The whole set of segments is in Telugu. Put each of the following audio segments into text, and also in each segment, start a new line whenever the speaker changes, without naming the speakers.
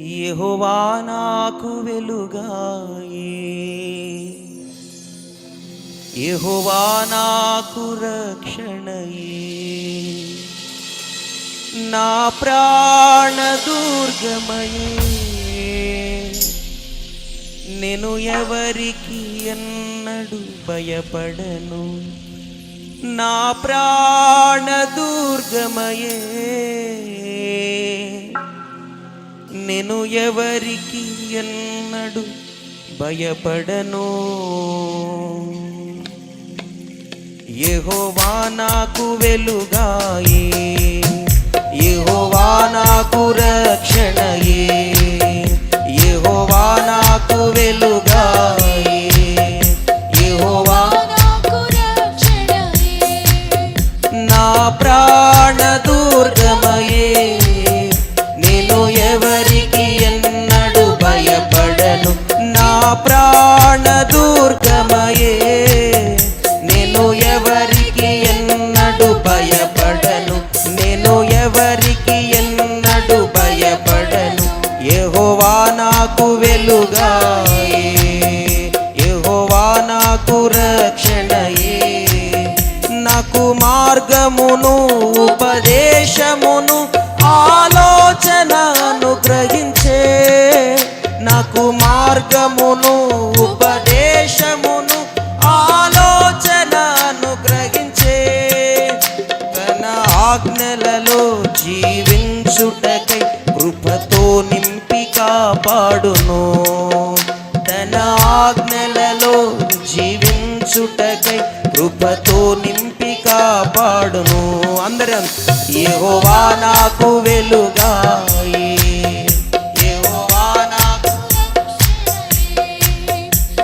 యెహోవా నాకు వెలుగాయే. యెహోవా నాకు రక్షణయే. నా ప్రాణ దుర్గమయే. నేను ఎవరికి ఎన్నడు భయపడను. నా ప్రాణ దుర్గమయే. నేను ఎవరికి ఎన్నడు భయపడను? యెహోవా నాకు వెలుగాయే. యెహోవా నాకు రక్షణయే. యెహోవా నాకు వెలు ఎవరికి ఎన్నడు భయపడను. యెహోవా నాకు వెలుగాయే. యెహోవా నాకు రక్షణయే. నాకు మార్గమును ఉపదేశమును ఆలోచనను గ్రహించే. నాకు మార్గమును ఉప కాపాడును. తన ఆజ్ఞలలో జీవించుటకై కృపతో నింపి కాపాడును. అందరం ఏహోవా నాకు వెలుగాయే.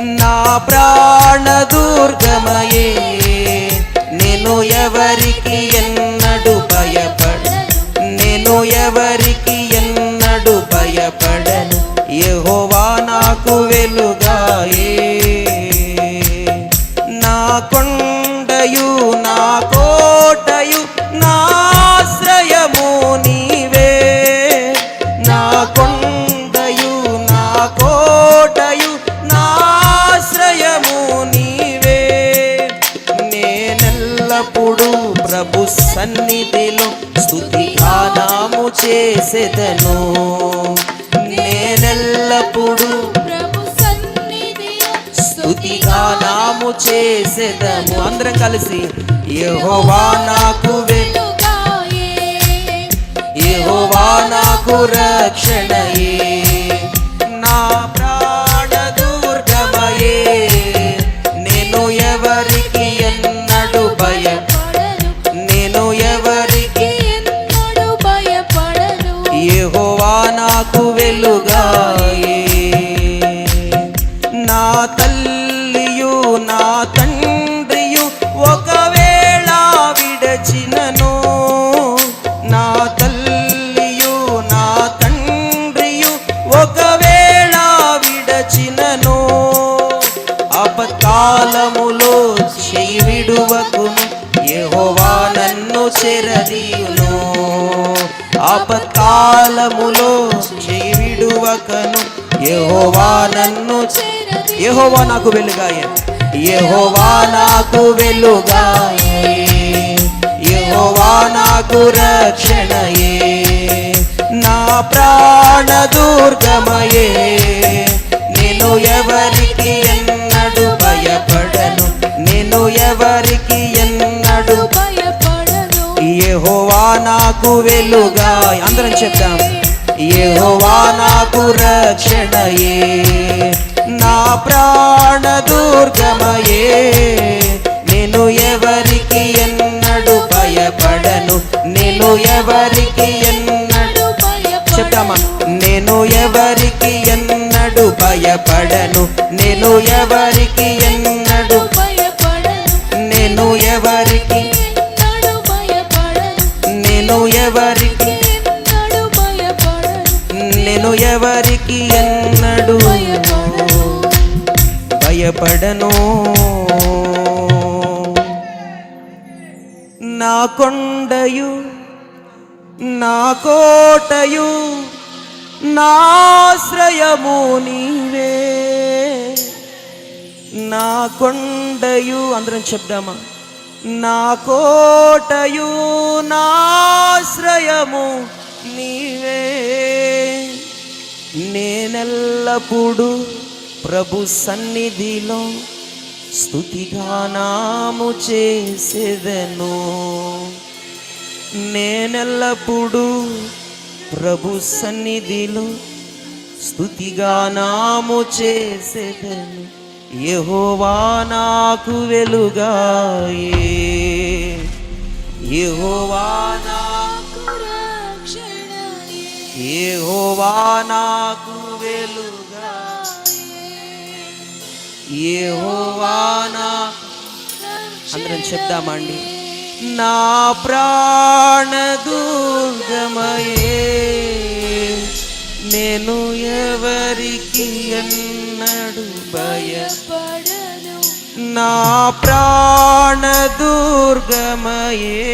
నా ప్రాణ దుర్గమయే. నేను ఎవరికి ఎన్నడు భయపడ నేను ఎవరికి నేనెల్లప్పుడు ప్రభు సన్నిధిలో స్తుతి గానము చేసెదను. నేనెల్లప్పుడు స్తుతి గానము చేసెదము అందరం కలిసి యెహోవా నాకు
వెలుగాయే
యెహోవా నాకు రక్షణయే. నాకు వెలుగాయే. నా తల్లియు నా తండ్రియు ఒకవేళ విడచినను. నా తల్లియు నా తండ్రియు ఒకవేళ విడచినను. అపకాలములో చేయి విడువకును యెహోవా నన్ను చెరదీయు ఆపత్కాలములో చెయ్యి విడువకను యెహోవా నన్ను యెహోవా నాకు వెలుగాయ. యెహోవా నాకు వెలుగాయే. యెహోవా నాకు రక్షణయే. నా ప్రాణ దుర్గమయే. నేను ఎవరికి ఎన్నడు భయపడను. నేను ఎవ నాకు వెలుగా. అందరం చెప్తాం యెహోవా నాకు రక్షణయే. నా ప్రాణ దుర్గమయే. నేను ఎవరికి ఎన్నడు భయపడను. నేను ఎవరికి ఎన్నడు చెప్తామా నేను ఎవరికి ఎన్నడు భయపడను. నేను ఎవరికి ఎన్న భయపడను నా కొండయు నా కోటయు నాశ్రయము నీవే. నా కొండయు అందరం చెప్దామా? నా కోటయు నాశ్రయము నీవే. నేనెల్లప్పుడూ ప్రభు సన్నిధిలో స్తుతిగానాము చేసేదను. నేనెల్లప్పుడూ ప్రభు సన్నిధిలో స్తుతిగానాము చేసేదను. యహోవా నాకు వెలుగాయే. యహోవా నా
రక్షణయే.
నాకు వెలుగా యెహోవా నా అందరం చెప్దామండి. నా ప్రాణ దుర్గమయే నేను ఎవరికి ఎన్నడు భయ
పడను
నా ప్రాణ దుర్గమయే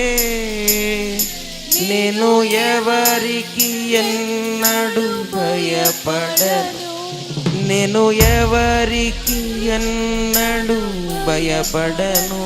నేను ఎవరికి ఎన్నడు భయపడను. నేను ఎవరికి ఎన్నడు భయపడను.